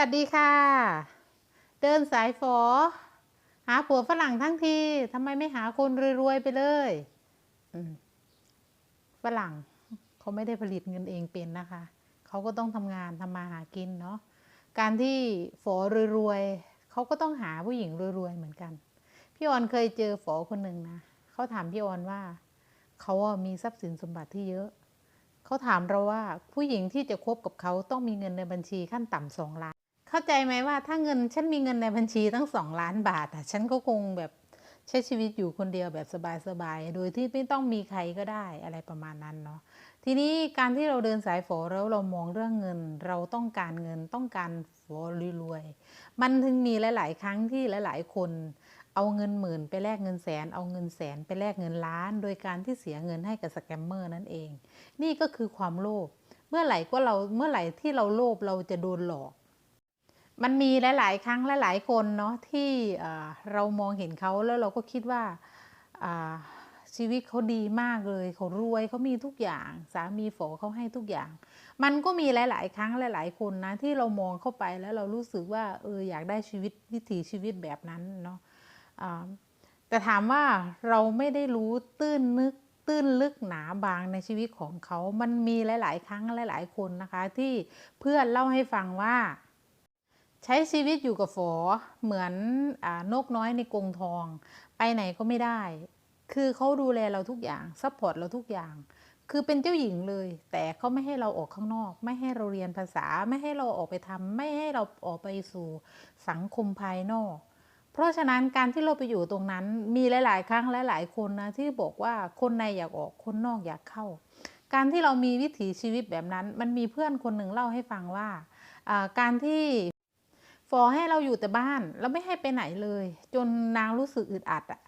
วัสดีค่ะ เดินสายฝอ หาผัวฝรั่งทั้งทีทำไมไม่หาคนรวยๆไปเลยฝรั่งเขาไม่ได้ผลิตเงินเองเป็นนะคะ เขาก็ต้องทำงานทำมาหากินเนาะการที่ฝอรวยๆเขาก็ต้องหาผู้หญิงรวยๆเหมือนกัน พี่ออนเคยเจอฝอคนหนึ่งนะเขาถามพี่ออนว่าเขามีทรัพย์สินสมบัติที่เยอะเขาถามเราว่าผู้หญิงที่จะคบกับเขาต้องมีเงินในบัญชีขั้นต่ำสองล้าน เข้าใจไหมว่าถ้าเงินฉันมีเงินในบัญชีตั้งสองล้านบาทอะฉันก็คงแบบใช้ชีวิตอยู่คนเดียวแบบสบายๆ โดยที่ไม่ต้องมีใครก็ได้อะไรประมาณนั้นเนาะ ทีนี้การที่เราเดินสายฝอแล้วเรามองเรื่องเงิน เราต้องการเงินต้องการฝอรวยๆ มันถึงมีหลาย ๆ ครั้งที่หลาย ๆ คน เอาเงินหมื่นไปแลกเงินแสน เอาเงินแสนไปแลกเงินล้าน โดยการที่เสียเงินให้กับสแกมเมอร์นั่นเอง นี่ก็คือความโลภ เมื่อไหร่ก็เราเมื่อไหร่ที่เราโลภเราจะโดนหลอก มันมีหลาย ๆ ครั้งหลาย ๆ คนเนาะที่เรามองเห็นเขาแล้วเราก็คิดว่าชีวิตเขาดีมากเลยเขารวยเขามีทุกอย่างสามีฝอเขาให้ทุกอย่าง มันก็มีหลาย ๆ ครั้งหลาย ๆ คนนะที่เรามองเข้าไปแล้วเรารู้สึกว่าเอออยากได้ชีวิตวิถีชีวิตแบบนั้นเนาะอ่าแต่ถามว่าเราไม่ได้รู้ตื้นนึกตื้นลึกหนาบางในชีวิตของเขา มันมีหลาย ๆ ครั้งหลาย ๆ คนนะคะ ที่เพื่อนเล่าให้ฟังว่า ใช้ชีวิตอยู่กับฝอเหมือนอนกน้อยในกรงทอง ไปไหนก็ไม่ได้ คือเขาดูแลเราทุกอย่างซัพพอร์ตเราทุกอย่าง คือเป็นเจ้าหญิงเลย แต่เขาไม่ให้เราออกข้างนอก ไม่ให้เราเรียนภาษา ไม่ให้เราออกไปทำไม่ให้เราออกไปสู่สังคมภายนอก เพราะฉะนั้นการที่เราไปอยู่ตรงนั้นมีหลาย ๆ ครั้งหลาย ๆ คนนะที่บอกว่าคนในอยากออกคนนอกอยากเข้า การที่เรามีวิถีชีวิตแบบนั้น มันมีเพื่อนคนหนึ่งเล่าให้ฟังว่าการที่ ฟอให้เราอยู่แต่บ้านแล้วไม่ให้ไปไหนเลย จนนางรู้สึกอึดอัดอะ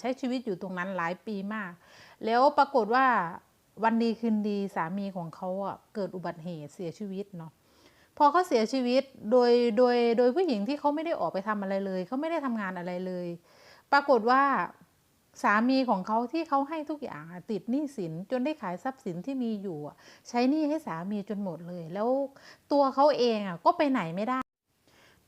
ใช้ชีวิตอยู่ตรงนั้นหลายปีมาก แล้วปรากฏว่าวันดีคืนดีสามีของเขาอะเกิดอุบัติเหตุเสียชีวิตเนาะพอเขาเสียชีวิตโดยโดยโดยผู้หญิงที่เขาไม่ได้ออกไปทำอะไรเลยเขาไม่ได้ทำงานอะไรเลย ปรากฏว่าสามีของเขาที่เขาให้ทุกอย่างติดหนี้สินจนได้ขายทรัพย์สินที่มีอยู่ ใช้หนี้ให้สามีจนหมดเลย แล้วตัวเขาเองอะก็ไปไหนไม่ได้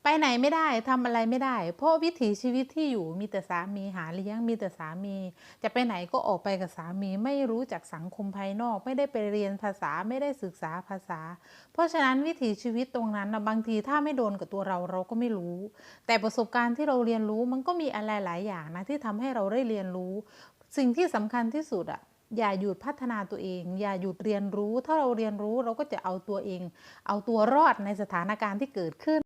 ไปไหนไม่ได้ทำอะไรไม่ได้ เพราะวิถีชีวิตที่อยู่มีแต่สามีหาเลี้ยงมีแต่สามี จะไปไหนก็ออกไปกับสามีไม่รู้จักสังคมภายนอก ไม่ได้ไปเรียนภาษาไม่ได้ศึกษาภาษา เพราะฉะนั้นวิถีชีวิตตรงนั้นนะบางทีถ้าไม่โดนกับตัวเราเราก็ไม่รู้ แต่ประสบการณ์ที่เราเรียนรู้มันก็มีอะไรหลายอย่างนะที่ทำให้เราได้เรียนรู้ สิ่งที่สำคัญที่สุดอะอย่าหยุดพัฒนาตัวเอง อย่าหยุดเรียนรู้ ถ้าเราเรียนรู้เราก็จะเอาตัวเอง เอาตัวรอดในสถานการณ์ที่เกิดขึ้น